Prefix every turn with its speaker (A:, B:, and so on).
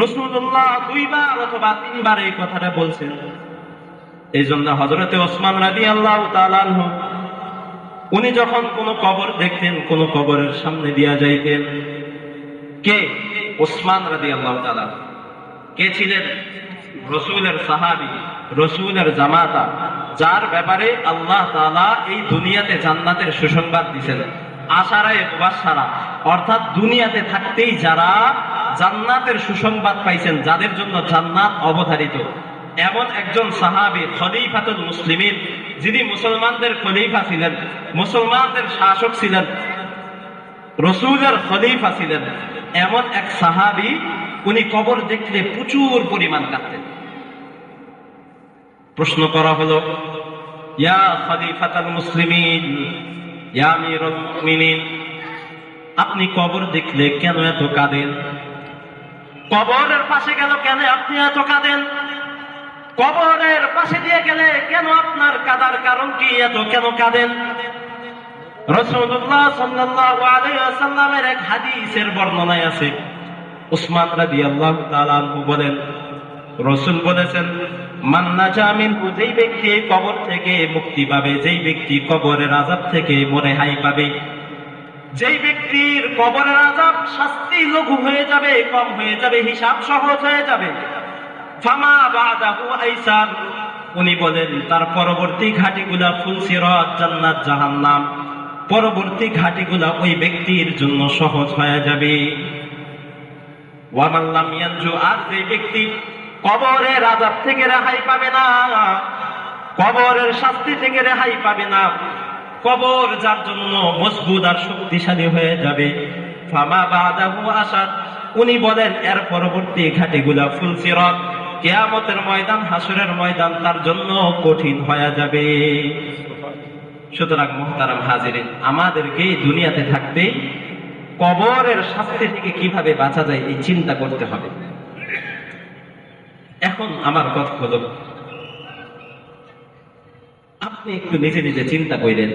A: রসুল্লাহ দুইবার অথবা তিনবার এই কথাটা বলছেন। এই জন্য হজরতে ওসমান রাদি আল্লাহ উনি যখন কোন কবর দেখতেন, কোন কবরের সামনে দিয়া যাইতেন, কে? ওসমান রাদি আল্লাহ কে ছিলেন? রসুলের সাহাবি, রসুলের জামাতা, যার ব্যাপারে আল্লাহ এই দুনিয়াতে জান্নাতের সুসংবাদ দিছেন। আশারা মুবাশশারা, অর্থাৎ দুনিয়াতে থাকতেই যারা জান্নাতের সুসংবাদ পাইছেন যাদের জন্য জান্নাত অবধারিত। এমন একজন সাহাবী খলিফাতুল মুসলিমিন, যিনি মুসলমানদের খলিফা ছিলেন, মুসলমানদের শাসক ছিলেন, রসুলের খলিফা ছিলেন। এমন এক সাহাবি, উনি কবর দেখলে প্রচুর পরিমাণ কাঁদতেন। প্রশ্ন করা হলো, ইয়া খলিফাতাল মুসলিমিন, ইয়া আমিরুল মুমিনিন, আপনি কবর দেখলে কেন এত কাঁদেন? কবরের পাশে গেল কেন আপনি এত কাঁদেন? কবরের পাশে দিয়ে গেলে কেন আপনার কাদার কারণ কি? এত কেন কাঁদেন? রসুল্লাহ সাল্লাল্লাহু আলাইহি ওয়াসাল্লামের এক হাদিসের বর্ণনায় আছে। উসমান রাদিয়াল্লাহু তাআলা আনহু বলেন, রসুল বলেছেন মান্না জামিন যেই ব্যক্তি কবর থেকে মুক্তি পাবে, যেই ব্যক্তি কবরের আজাব থেকে মনে হাই পাবে যেই ব্যক্তির কবরের আজাব শাস্তি লঘু হয়ে যাবে, কম হয়ে যাবে, হিসাব সহজ হয়ে যাবে। ফামা বাদাহু উনি বলেন, তার পরবর্তী ঘাটিগুলা ফুলসিরাত জান্নাত, জাহান্নাম। পরবর্তী ঘাটিগুলা ওই ব্যক্তির জন্য সহজ হয়ে যাবে। ওয়ামাল্লাম ইয়ানজু, আর যে ব্যক্তি কবরের আজাব থেকে রেহাই পাবে না, কবরের শাস্তি থেকে রেহাই পাবে না কবর যার জন্য মজবুত আর শক্তিশালী হয়ে যাবে। ফামা বাদাহু আসাদ, উনি বলেন, এর পরবর্তী ঘাটিগুলা ফুলসিরত কেয়ামতের ময়দান হাসুরের ময়দান তার জন্য কঠিন হয়ে যাবে। সুতরাং মোহতারাম হাজিরিন, আমাদেরকে দুনিয়াতে থাকতে কবরের শাস্তি থেকে কীভাবে বাঁচা যায় এই চিন্তা করতে হবে। এখন আমার কথা হলো আপনি একটু নিজে নিজে চিন্তা করেন